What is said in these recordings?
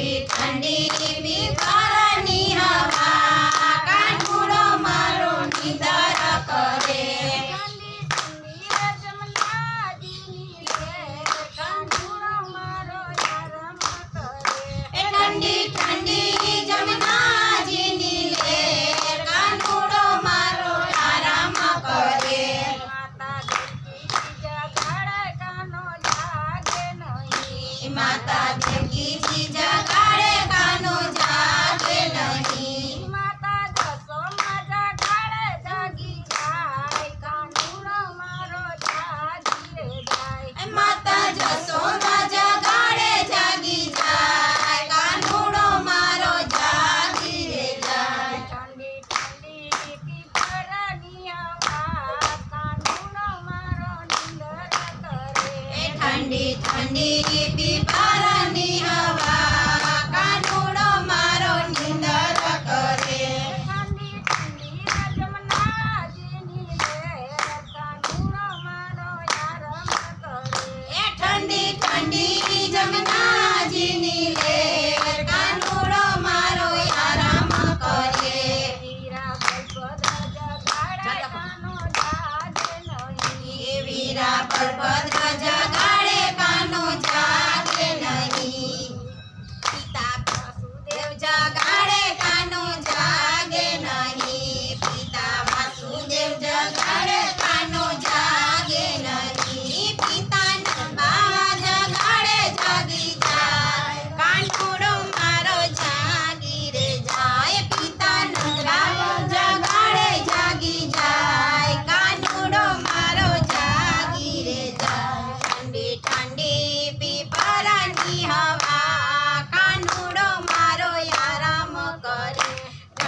ઠંડી ઠંડી વિકારની હવા. કાનપુડો મારો નિદર કરે. ઠંડી Pandi, Pandi, Pipa.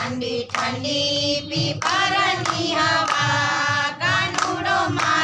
ઠંડી ઠંડી પીપરની હવા કાનુડો માં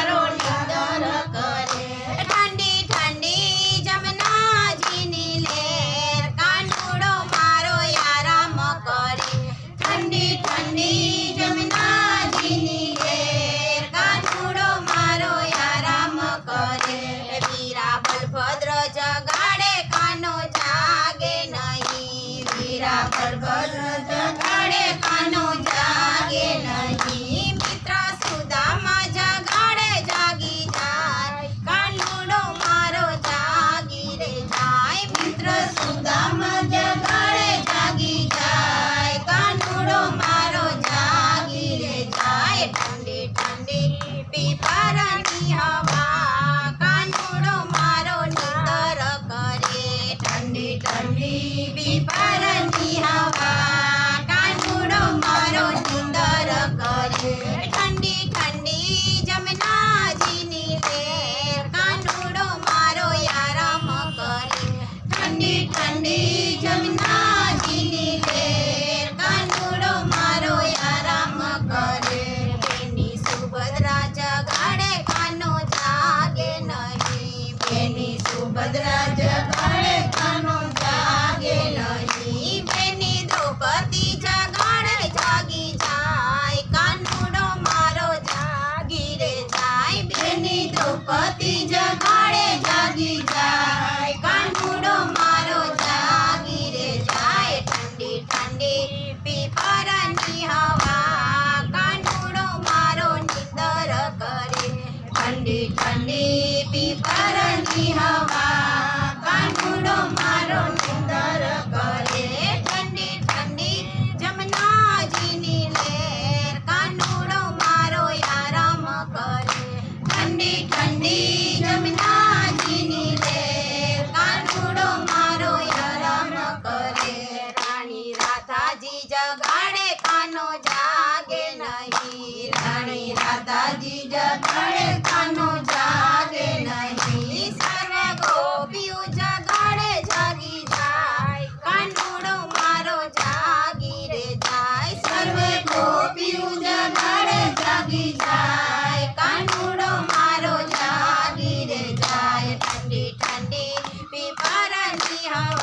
પવિત્ર સુદામા me. જાગી જાય કાનુડો મારો જાગી રે જાય. ઠંડી ઠંડી હવા